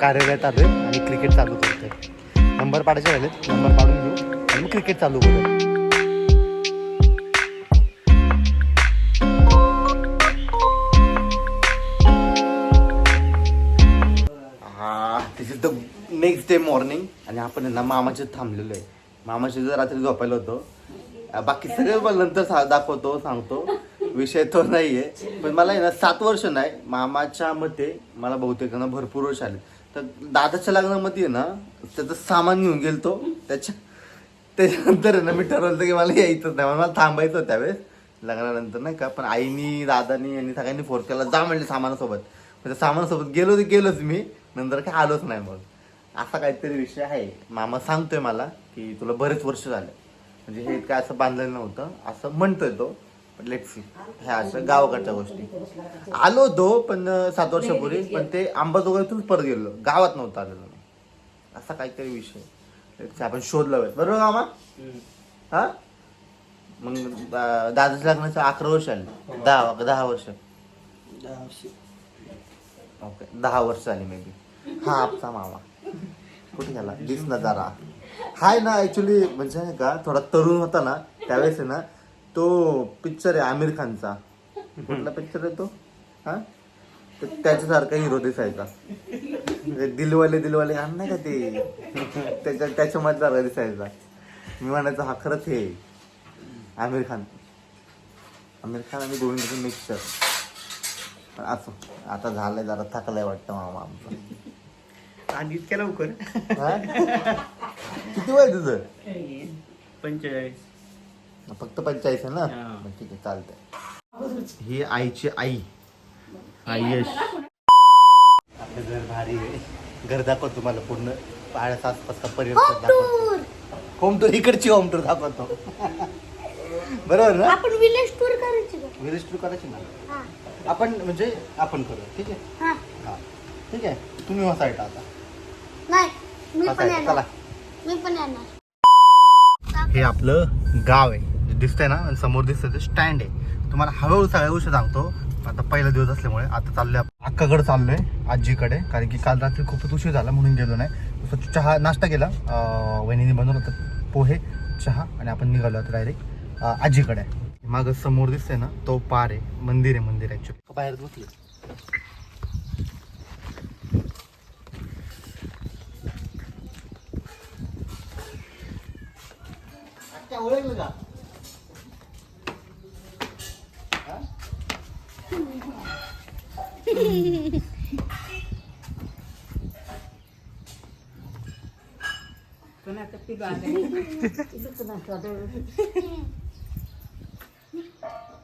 कार्यरत आहे आणि क्रिकेट चालू करतोय. नंबर पाडायचे राहिलेत नंबर पाडून घेऊ आणि क्रिकेट चालू करू हा तिथे तर नेक्स्ट डे मॉर्निंग आणि आपण आहे ना मामाचे थांबलेलो आहे. मामाचे जर रात्री झोपायला होतो बाकी सगळे मला नंतर सा- दाखवतो सांगतो. विषय तो आहे पण मला आहे ना सात वर्ष नाही मामाच्या मते मला बहुतेक भरपूर वर्ष आले. तर दादाच्या लग्नामध्ये ना त्याचं सामान घेऊन गेलतो. त्याच्या त्याच्यानंतर ना मी ठरवलं की मला यायचंच नाही. मला थांबायचं होतं त्यावेळेस. लग्नानंतर नाही का पण आईनी दादानी आणि सगळ्यांनी फोर्स केला जा म्हणले सामानासोबत. म्हणजे सामानासोबत गेलो तर गेलोच मी. नंतर काय आलोच नाही मग. असा काहीतरी विषय आहे. मामा सांगतोय मला की तुला बरेच वर्ष झाले. म्हणजे हे काय असं बांधलेलं नव्हतं. असं म्हणतोय तो. लेट सी ह्या अशा गावाकडच्या गोष्टी. आलो होतो पण सात वर्षापूर्वी पण ते अंबाजोगाईतून परत गेलो गावात नव्हतं आलेलो मी. असा काहीतरी विषय. See, आपण शोध लावूयात बरोबर मामा? हा? मग दादाच्या लग्नाचं अकरा वर्ष आले. दहा दहा वर्ष. ओके दहा वर्ष झाली मे बी हा आपचा मामा. कुठे गेला? दिस ना जरा. हाय ना ऍक्च्युली म्हणजे का थोडा तरुण होता ना त्यावेळेस आहे ना तो पिक्चर आहे आमिर खानचा. कुठला पिक्चर आहे तो? हा? तर त्याच्यासारखा हिरो दिसायचा. म्हणजे दिलवाले दिलवाले गाणं नाही का ते? त्याच्या त्याच्यामधला दिसायचा. मी म्हणायचं हा खरंच हे. आमिर खान. आमिर खान आणि गोविंदाचं मिक्सर पण असो आता झालंय जरा थकलाय वाटतं मामा आमचं. आधी इतक्या लवकर? हा? किती वय तुझं? पंचेचाळीस. फक्त पंचाळीस आहे ना. मग ठीक आहे चालतंय. ही आईची आई. आई यश आपलं घर भारी आहे. घर दाखव तुम्हाला पूर्ण. पाण्याचा आसपासचा परिसर दाखवतो. होम टूर इकडची होम टूर दाखवतो. बरोबर ना? आपण विलेज टूर करायची विलेज टूर करायची ना? आपण म्हणजे आपण करू ठीक आहे? हा. हा. ठीक आहे? तुम्ही हो साईड आता. नाही मी पण side, चला. येणार मी पण येणार. हे आपलं गाव आहे. दिसतंय ना आणि समोर दिसतंय ते स्टँड आहे. तुम्हाला हळूहळू सगळ्या गोष्टी सांगतो. आता पहिला दिवस असल्यामुळे आता चाललोय अक्काकडे चाललोय आजीकडे. कारण की काल रात्री खूपच उशीर झाला म्हणून गेलो नाही. तसं चहा नाश्ता केला. वहिनीने बनवलं होतं पोहे चहा आणि आपण निघालो आता डायरेक्ट आजीकडे. माग समोर दिसतंय ना तो पार आहे. मंदिर आहे मंदिर ऍक्च्युली बाहेर बसले. ओळखलं का?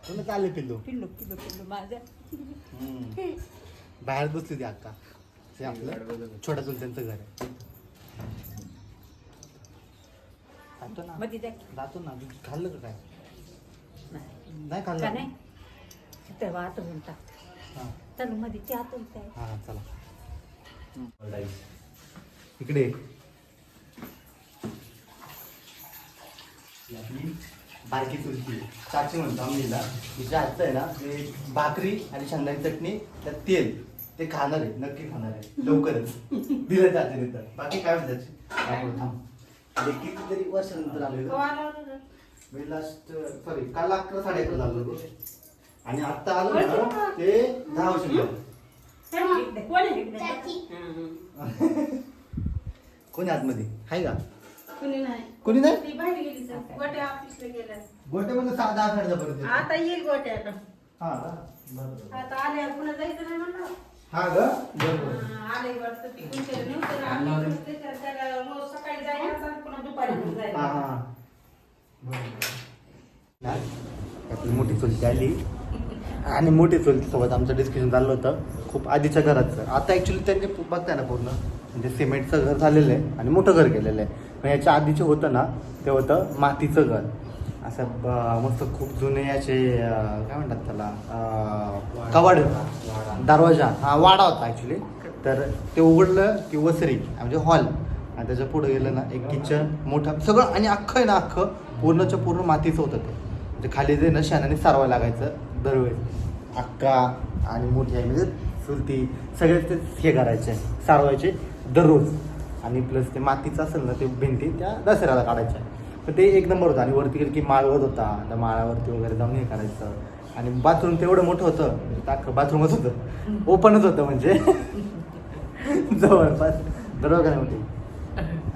कोण चालले पिल्लू हम्म. बाहेर बसली ती अक्का ते आपलं छोट्या चुलत्यांचं घर आहे. जातो ना. जातो ना. तू खाल्लं का काय? नाही खाल्लं. हा. हा चला. इकडे ही आपली बारकी चुलती चाची म्हणतो आम्ही तिच्या हातचं आहे ना ते भाकरी आणि शेंगदाणी चटणी त्यात तेल. ते खाणार आहे नक्की खाणार आहे. लवकरच दिलं जाते तिथं बाकी काय म्हणतात? दाखव, थांब. ते कितीतरी वर्षानंतर आलेलं मी लास्ट सॉरी काल अकरा साडे अकरा होतो. आणि आता आलो ना ते दहा वर्ष. कोणी आतमध्ये? आहे का? कुणी नाही. कोणी नाही? ती बाहेर गेली सर गोट्या ऑफिसला गेल्या गोटे म्हणजे सहा दहा साडे पर्यंत आता येईल गोट्याला हा का? बरोबर. आता आल्या पुन्हा जायचं नाही म्हणलं. हा का? बरोबर हा, आले वाटतं ती. कुठे नव्हतं ना, आम्ही नुसते तर त्याला रोज सकाळी जायचं आणि पुन्हा दुपारी पण जायचं. हा बरोबर. आपली मोठी चुलती आली. आणि मोठी चुलती सोबत आमचं डिस्कशन चाललं होतं. खूप आधीच्या घराचं. आता ॲक्च्युली त्यांनी बघताय ना पूर्ण. म्हणजे सिमेंटचं घर झालेलं आहे आणि मोठं घर केलेलं आहे. पण याच्या आधीचे होतं ना ते होतं मातीचं घर. असं ब- मस्त खूप जुने याचे काय म्हणतात त्याला कवाड दरवाजा हा वाडा होता ॲक्च्युली तर ते उघडलं की वसरी म्हणजे हॉल. आणि त्याच्या पुढे गेलं ना एक किचन मोठं सगळं आणि अख्खं आहे ना अख्खं पूर्णच्या पूर्ण मातीचं होतं ते. म्हणजे खाली जे ना शानाने सारवायला लागायचं दरवेळेस. अक्का आणि मोठी आई म्हणजे चुलती सगळे ते हे करायचे सारवायचे दररोज. आणि प्लस ते मातीचं असेल ना ते भिंती त्या दसऱ्याला काढायच्या. पण ते एक नंबर होतं आणि वरती गेलं की माळवत होता. त्या माळावरती वगैरे जाऊन हे करायचं. आणि बाथरूम तेवढं मोठं होतं. टाक बाथरूमच होतं. ओपनच होतं म्हणजे. जवळपास. दरवाजा नाही मोठी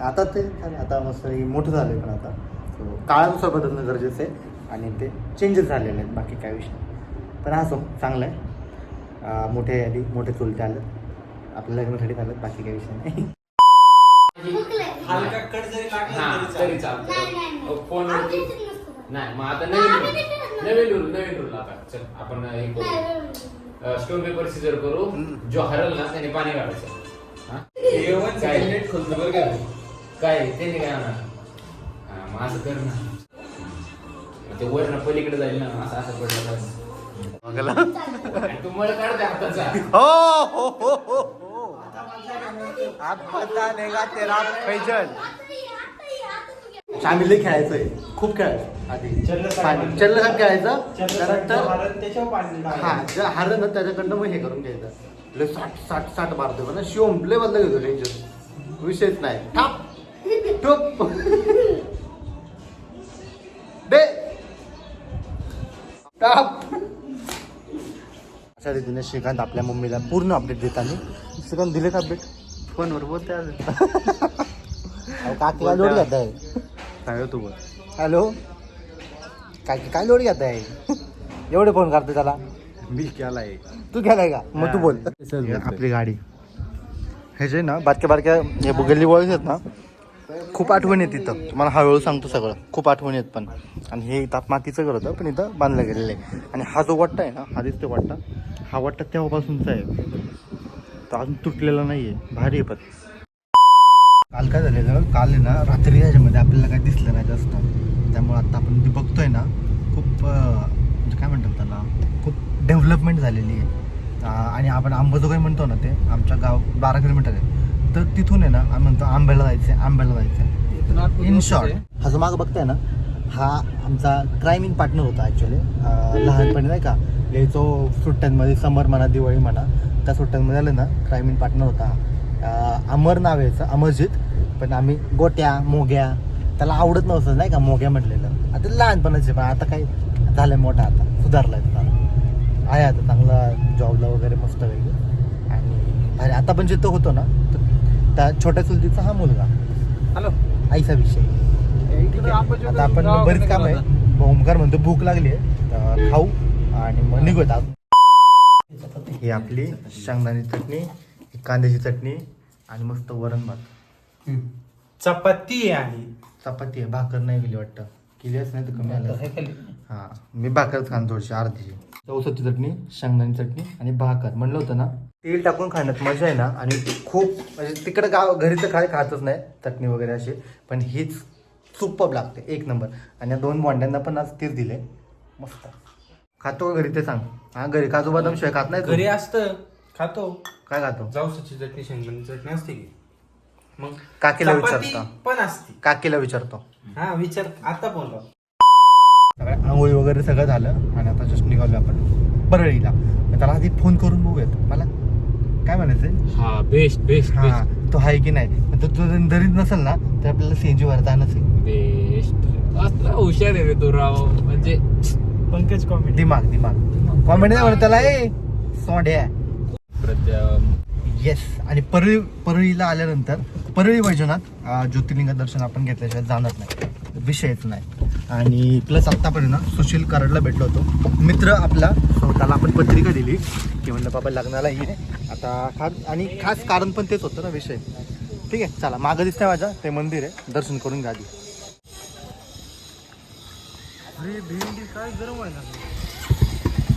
आता ते आता मस्त हे मोठं झालं पण आता. काळानुसार बदलणं गरजेचं आहे. आणि ते चेंजेस झालेले आहेत. बाकी काय विषय. पण असो चांगलं आहे. मोठे आधी मोठे चुलते आलं आपल्या लग्नासाठी झालं बाकी काही विषय नाही. हलका कट जरी लागला हा तरी तरी चालेल. नाही, नाही, चालतं नाही. फोन आमच्या इथे नसतं का? नाही मग आता नाही, नवीन आम्ही rule. नाही खेळत ना. नवीन रूल नवीन रूल आता चल आपण हे करू स्टोन पेपर सिजर करू. जो हरल ना त्याने पाणी काढायचं हा? हे वन काय नेट खोलतो बरं का काय त्याने काय होणार हा, मग असं कर ना मग ते वर ना पलीकडे जाईल ना असं असं पडलं तर. बघायला आणि तू मळ हाताचा हो हो हो हो आप पता नेगा तेरा फैजल. खेळायचोय. खूप खेळायचो आधी. पाणी- चल्लसाहेब खेळायचं. त्यानंतर हा टाकायचं. जे हारलं ना त्याच्याकडनं मग हे करून घ्यायचं. लय साठ साठ साठ मारतो पण शिवम लय बदला घेतो टेन्शन विषयच नाही. थाप टोप दे. टाप अशा रीतीने श्रीकांत आपल्या मम्मीला पूर्ण अपडेट देताना श्रीकांत दिले का अपडेट फोनवर बोलते काकीला लोड घेत आहे. सांगा तू बोल. हॅलो? काय काय लोड घेत आहे? एवढे फोन करते त्याला. मी केलाय. तू गेलाय का? मग तू बोल. आपली गाडी. हे जे ना बारक्या बारक्या हे बघ, गल्ली बॉईज आहेत ना खूप आठवण येत इथं. तुम्हाला हळूहळू सांगतो सगळं. खूप आठवण येत पण. आणि हे इथं मातीचं घर होतं पण इथं बांधलं गेलेलं आहे. आणि हा जो वाट्टा आहे ना हा दिसतो वाट्टा. हा वाट्टा तेव्हापासूनचा आहे. तो अजून तुटलेला नाही आहे भारी आहे पण. काल काय झालेलं काल आहे ना रात्री याच्यामध्ये आपल्याला काय दिसलं नाही जास्त. त्यामुळे आता आपण ते बघतोय ना खूप म्हणजे काय म्हणतात त्याला? खूप डेव्हलपमेंट झालेली आहे. आणि आपण अंबाजोगाई म्हणतो ना ते आमच्या गाव बारा किलोमीटर आहे. तर तिथून आहे ना आम्ही म्हणतो आंब्याला जायचं आहे आंब्याला जायचं आहे इन शॉर्ट हा जो मागं बघताय ना हा आमचा क्रायमिंग पार्टनर होता ॲक्च्युली लहानपणी नाही का यायचो सुट्ट्यांमध्ये समर म्हणा दिवाळी म्हणा सुट्ट्यांमध्ये आलं ना क्रायमिंग पार्टनर होता. अमर नाव आहे याचं अमरजित. पण आम्ही गोट्या मोग्या त्याला आवडत नव्हतं नाही का मोग्या म्हटलेलं. आता लहानपणाचे पण आता काय झालंय मोठा आता सुधारलाय तुला आहे आता चांगला जॉबला वगैरे मस्त वगैरे आणि भारी आता पण जिथं होतो ना त्या छोट्या चुलतीचा हा मुलगा. हॅलो. आईचा विषय. आता आपण बरीच काम आहे ओमकार म्हणतो भूक लागली आहे खाऊ आणि मग निघूयात ही आपली शेंगदाणी चटणी ही कांद्याची चटणी आणि मस्त वरण भात. चपाती आहे चपाती आहे. भाकर नाही गेली वाटतं. केलीच नाही तर कमी आलं हा. मी भाकरच खान थोडीशी अर्धीची चौसाची चटणी शेंगदाणी चटणी आणि भाकर. म्हणलं होतं ना तेल टाकून खाण्यात मजा आहे ना? आणि खूप म्हणजे तिकडं गाव घरी तर काय खातच नाही चटणी वगैरे अशी. पण हीच सुप्पब लागते एक नंबर. आणि या दोन बोंड्यांना पण आज तीच दिले. मस्त. खातो का घरी ते सांग. हा घरी काजू बदाम शिवाय खात नाही तू? घरी असतं. खातो. काय खातो? जाऊसाची चटणी शेंगदाणी चटणी असते की? मग काकीला चपाती विचारता. पण असते. काकीला विचारतो. हा विचार. आता बोल सगळं आंघोळी वगैरे सगळं झालं आणि आता जस्ट निघालो आपण परळीला. त्याला आधी फोन करून बघूयात. मला काय म्हणायचंय? हा बेस्ट बेस्ट हा तो आहे की नाही? तो तो जरी नसेल ना तर आपल्याला सीएनजी वर जाणंच आहे. बेस्ट असला हुशार आहे रे तो राव. म्हणजे पंकज कॉमेडी दिमाग दिमाग. कॉमेडी नाही म्हणत त्याला ए सोंड्या प्रत्या- येस आणि परळी परळीला आल्यानंतर परळी वैजनाथ अं, ज्योतिर्लिंग दर्शन आपण घेतल्याशिवाय जाणार नाही. विषयच नाही. आणि प्लस आत्तापर्यंत ना सुशील कराडला भेटलो होतो. मित्र आपला त्याला आपण पत्रिका दिली. की म्हणलं बाबा लग्नाला ये. आता खास आणि खास कारण पण तेच होतं ना विषय. ठीक आहे चला. मागं दिसतंय माझ्या ते मंदिर आहे. दर्शन करून घ्या आधी. अरे भेंडी काय गरम आहे ना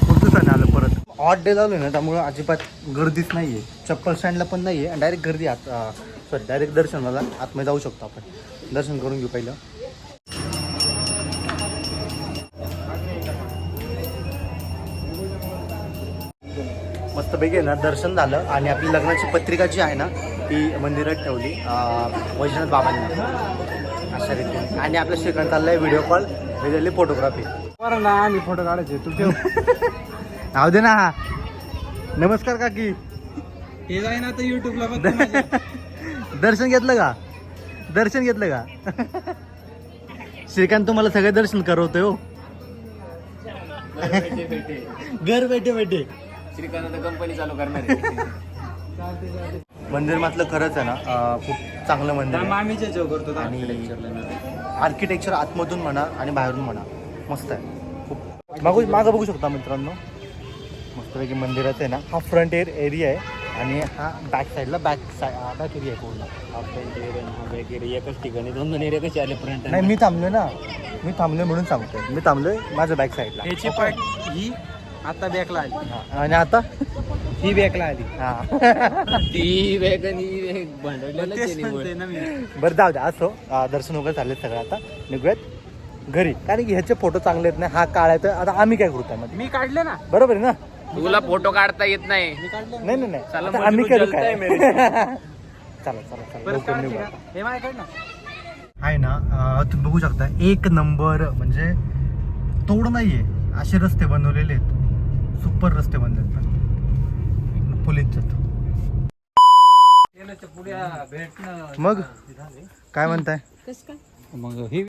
खूप आलं परत? ऑट डे झालो ना त्यामुळं अजिबात गर्दीच नाही आहे चप्पल स्टँडला पण नाही आहे आणि डायरेक्ट गर्दी आत सॉरी डायरेक्ट दर्शनाला आतमध्ये जाऊ शकतो आपण. दर्शन करून घेऊ पहिलं. मस्तपैकी आहे ना दर्शन झालं आणि आपली लग्नाची पत्रिका जी आहे ना ती मंदिरात ठेवली वैजनाथ बाबांनी. अशा रीतीने. आणि आपल्या श्रीकांत चाललाय व्हिडिओ कॉल वेगळी फोटोग्राफी बरं ना आणि फोटो काढायचे तू ठेव. नाव दे ना. नमस्कार काकी. हे जाय ना आता युट्यूबला बघ. दर्शन घेतलं का? दर्शन घेतलं का? श्रीकांत तुम्हाला सगळे दर्शन करवतोय हो. भेटे भेटे. घर बैठे बैठे श्रीकांत कंपनी चालू करणार मंदिर मातलं खरंच आहे ना खूप चांगलं मंदिर मामीच्या जेव करतो आणि आर्किटेक्चर आतमधून म्हणा आणि बाहेरून म्हणा. मस्त आहे. खूप मागू मागं बघू शकता मित्रांनो. मस्तपैकी मंदिराचं आहे ना हा फ्रंट एअर एरिया आहे आणि हा बॅक साईडला बॅक साईड बॅक एरिया आहे पूर्ण. एकच ठिकाणी दोन दोन एरिया कसे आले फ्रंट नाही मी थांबलोय ना. मी थांबलोय म्हणून सांगतोय. मी थांबलोय माझ्या बॅक साईडला ह्याची पार्ट ही आता बॅकला आली. आणि आता? ही बॅकला आली. हा. ती वेग आणि बरं जाऊ द्या असो दर्शन वगैरे झाले सगळं आता. निघूयात. घरी. कारण की ह्याचे फोटो चांगले आहेत ना हा काळ तर आता आम्ही काय करू त्यामध्ये? मी काढले ना. बरोबर आहे ना? तुला फोटो काढता येत नाही. मी काढले. ना. नाही नाही. नाही आता आम्ही करू काय. चला चला चला. लवकर. हे आहे ना तुम्ही बघू शकता एक नंबर म्हणजे तोड नाहीये. असे रस्ते बनवलेले आहेत. सुपर रस्ते बनले तर पुढे भेटणं मग? काय म्हणताय? मग ही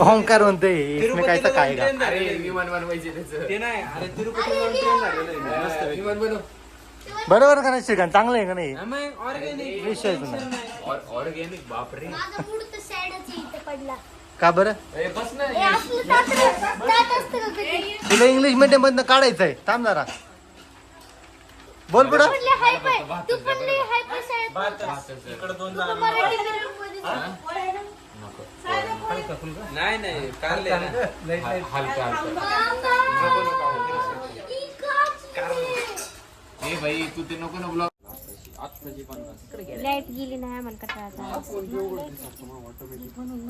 ओंकार काय का अरे विमान बनवायचे त्याचं. ते नाही अरे तिरुपतीला ट्रेन झालेलं आहे. मस्त पैकी. विमान बनव. बरोबर का नाही श्रीकांत? चांगलं आहे का नाही? मग ऑर्गॅनिक बापरे. माझा मूड तर सॅडच आहे इथे पडला. का बरं? तुला इंग्लिश मीडियम मधनं काढायचं आहे थांब जरा. बोल पुढं. म्हणले हाय पाय. तू पण लय हाय पाय शाळेत इकडे दोन तू तर मराठी medium मध्ये जा. नाही नाही. लाइट लाइट हलका ही भाई तू ते नको ना ब्लॉग लाइट गेली नाही आम्हाला कटाळा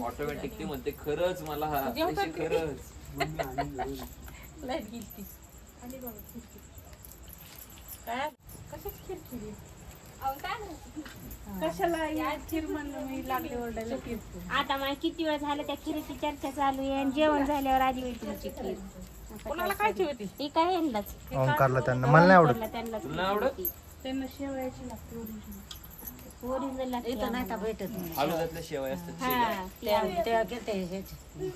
ऑटोमॅटिक ते म्हणते खरंच मला पैसे खरंच कशाला या खीर म्हणलं मी लागले ओरडायला खीर आता मला किती वेळ झालं त्या खिरीची चर्चा चालू आहे आणि जेवण झाल्यावर आधी होईल तुमची खीर. कोणाला खायची होती? ही काय यांनाच? ओंकारला त्यांना. मला नाही आवडत. त्यांना तुला आवडत? त्यांना शेवयाची लागते ओरिजिनल. लागते नाही का भेटत नाही? आलूजातल्या शेवाय असतात हा त्या- त्या घेते ह्याची.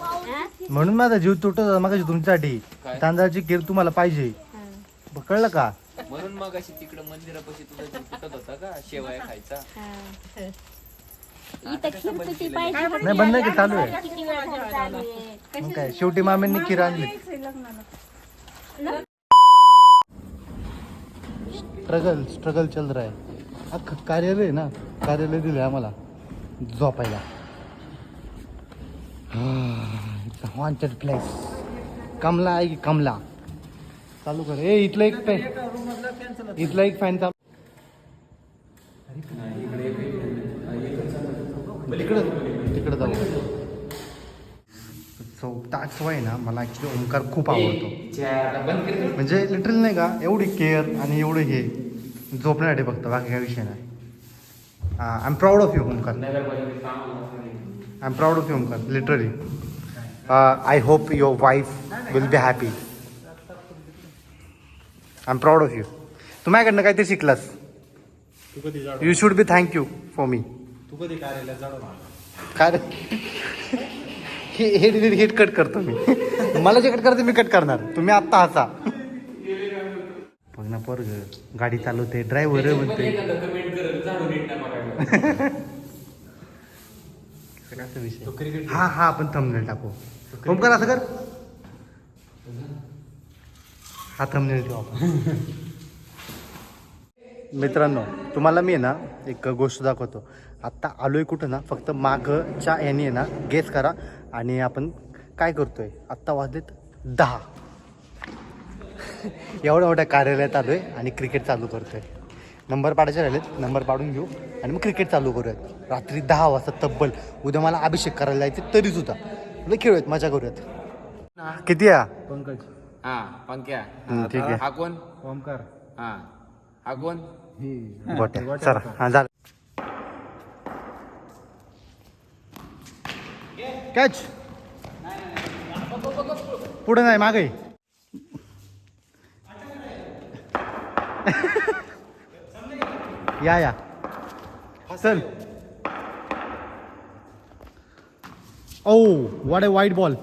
हा? म्हणून माझा जीव तुटत होता मग तुमच्यासाठी. तांदळाची खीर तुम्हाला पाहिजे. हा. ब- कळलं का? म्हणून मग अशी तिकडं मंदिरापाशी तुझा जीव तुटत होता का? शेवाया खायचा. हा. इथं खीर तुझी पाहिजे. होती. नाही बंद की? चालू आहे. किती वेळ झाला चालू आहे? मग काय शेवटी मामींनी खीर आणली. स्ट्रगल स्ट्रगल चल रहा है. अख्खं कार्यालय आहे ना? कार्यालय दिले आम्हाला. झोपायला. वॉन्टेड प्लेस कमला आहे की कमला? चालू कर. ए इथलं एक फॅन इथला एक फॅन चालू. तिकडं तिकडं जाऊ. सो त्याच वय ना मला ॲक्च्युली ओंकार खूप आवडतो. म्हणजे लिटरल नाही का एवढी केअर आणि एवढं हे झोपण्यासाठी फक्त बाकी काय विषय नाही. I am proud of you Omkar. I am proud of you Omkar literally I hope your wife will be happy I am proud of you तू माझ्याकडनं काय ते शिकलास. तू कधी जाड you should be thank you for me तू कधी जाड काय हे हे हिट कट करतो मी. मला जे कट करते मी कट करणार. तुम्ही आत्ता हसा. बघ ना पोरग गाडी चालवते ड्रायव्हर म्हणते कर विषय. हा हा आपण थंबनेल टाकू. ओमकार असं कर. हा थंबनेल ठेवू आपण. मित्रांनो तुम्हाला मी आहे ना एक गोष्ट दाखवतो. आत्ता आलोय कुठं ना फक्त मागच्या याने आहे ना गेस करा आणि आपण काय करतोय? आत्ता वाजलेत दहा. एवढ्या मोठ्या कार्यालयात आलोय आणि क्रिकेट चालू करतोय. नंबर पाडायचे राहिलेत नंबर पाडून घेऊ आणि मग क्रिकेट चालू करूयात. रात्री दहा वाजता तब्बल. उद्या मला अभिषेक करायला जायचे तरी सुद्धा. लय खेळूयात मजा करूयात. किती आहे? पंकज. हा पंक्या. ठीक आहे. हा कोण? ओमकार. हा. हा कोण? गोट्या चला. हा झालं. कॅच पुढे नाही मागे या. या चल. ओ वॉट ए वाईट बॉल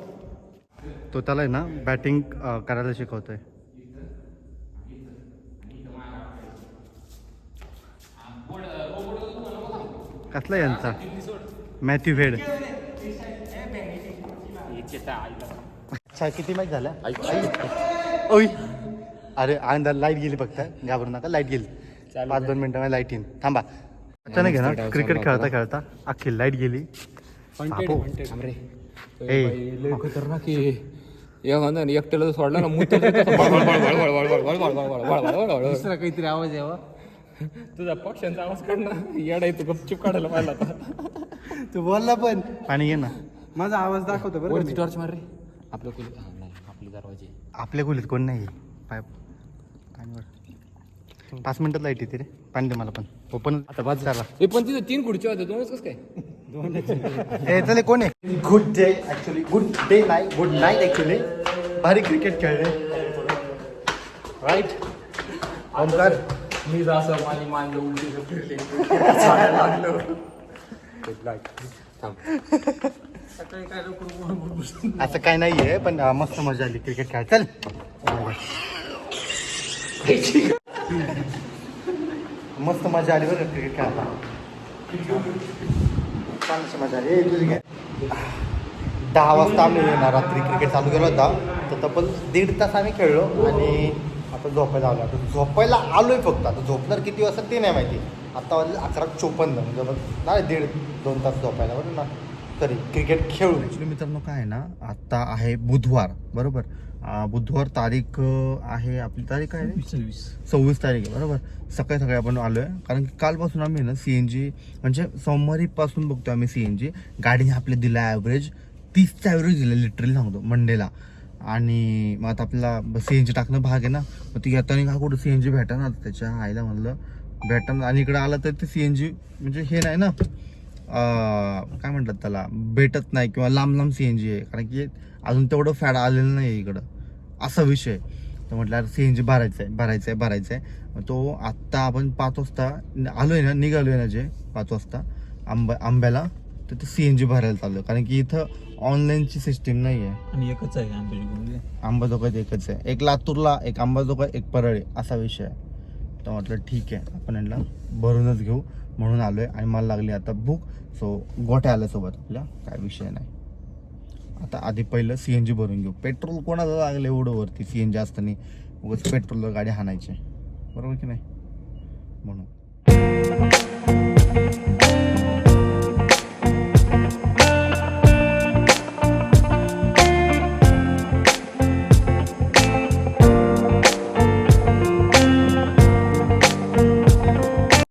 तो त्याला आहे ना बॅटिंग करायला शिकवतोय. कसला यांचा मॅथ्यू भेड अच्छा किती मॅच झाल्या ओय अरे आनंदा लाइट गेली फक्त घाबरू नका लाइट गेली पाच दोन मिनिटं लाइट येईन थांबा अचानक आहे ना क्रिकेट खेळता खेळता अख्खी लाइट गेली एकट्याला सोडला ना काहीतरी आवाज यावा तुझा पक्ष्यांचा आवाज काढणार येडा येतो गपचूप काढायला पाहिला तू बोलला पण. पाणी घे ना. माझा आवाज दाखवतो बरं वरती टॉर्च मार रे. आपलं खोली हा नाही आपले दरवाजे. आपल्या खोलीत कोण नाही पाय पाच मिनिटात लाइट येते रे. पाणी दे मला पण. ओपन आता बाद झाला ए पण तिथं तीन खुर्च्या होत्या. दोनच कस काय? ए चले कोण आहे? Good day actually good day नाही गुड नाईट ऍक्च्युली भारी क्रिकेट खेळले. राईट ओमकार मी असं माझी मान उलटी फिरले असं काय नाही आहे पण अं, मस्त मजा आली. क्रिकेट खेळ चल. मस्त मजा आली बरं क्रिकेट खेळायला. मजा आली. तुझी काय दहा वाजता आम्ही रात्री. क्रिकेट चालू केला होता. तर तब्बल दीड तास आम्ही खेळलो आणि आता झोपायला आलो आता झोपायला आलोय फक्त. आता झोपणार किती वाजता ते नाही माहिती. आता वाजले अकरा चोपन्न. म्हणजे बघ नाही दीड दोन तास झोपायला बरं ना. तरी क्रिकेट खेळून. ॲक्च्युली मित्रांनो काय आहे ना आत्ता आहे बुधवार. बरोबर? बुधवार तारीख आहे आपली तारीख काय आहे सव्वीस सव्वीस. तारीख आहे बरोबर? सकाळी सकाळी आपण आलो आहे कारण की कालपासून आम्ही ना सी एन जी म्हणजे सोमवारीपासून बघतो आम्ही सी एन जी गाडीने आपले दिला ॲव्हरेज तीसचा ॲव्हरेज दिला लिटरली सांगतो मंडेला आणि मग आता आपल्याला सी एन जी टाकणं भाग आहे ना मग ती येताना का कुठं सी एन जी भेटा ना त्याच्या आईला म्हणलं. भेटा आणि इकडं आलं तर ते सी एन जी म्हणजे हे नाही ना काय म्हणतात त्याला भेटत नाही किंवा लांब लांब सी एन जी आहे. कारण की अजून तेवढं फॅड आलेलं नाही आहे इकडं. असा विषय तर म्हटलं सी एन जी भरायचं आहे भरायचं आहे भरायचं आहे. मग तो आत्ता आपण पाच वाजता आलो आहे ना निघालो आहे ना जे पाच वाजता. आंब आंब्याला तर ते सी एन जी भरायला चाललो आहे. कारण की इथं ऑनलाईनची सिस्टीम नाही आहे आणि एकच आहे आंबेजोगाई अंबाजोगाईत एकच आहे. एक लातूरला एक अंबाजोगाई एक परळी असा विषय आहे. तर म्हटलं ठीक आहे आपण यांना भरूनच घेऊ. म्हणून आलो आहे आणि मला लागली आता भूक सो गोठ्या आल्यासोबत आपल्या काय विषय नाही. आता आधी पहिलं सी एन जी भरून घेऊ. पेट्रोल कोणाला लागलं एवढं वरती? सी एन जी असताना उगाच पेट्रोलवर गाडी हाणायची. बरोबर की नाही? म्हणून.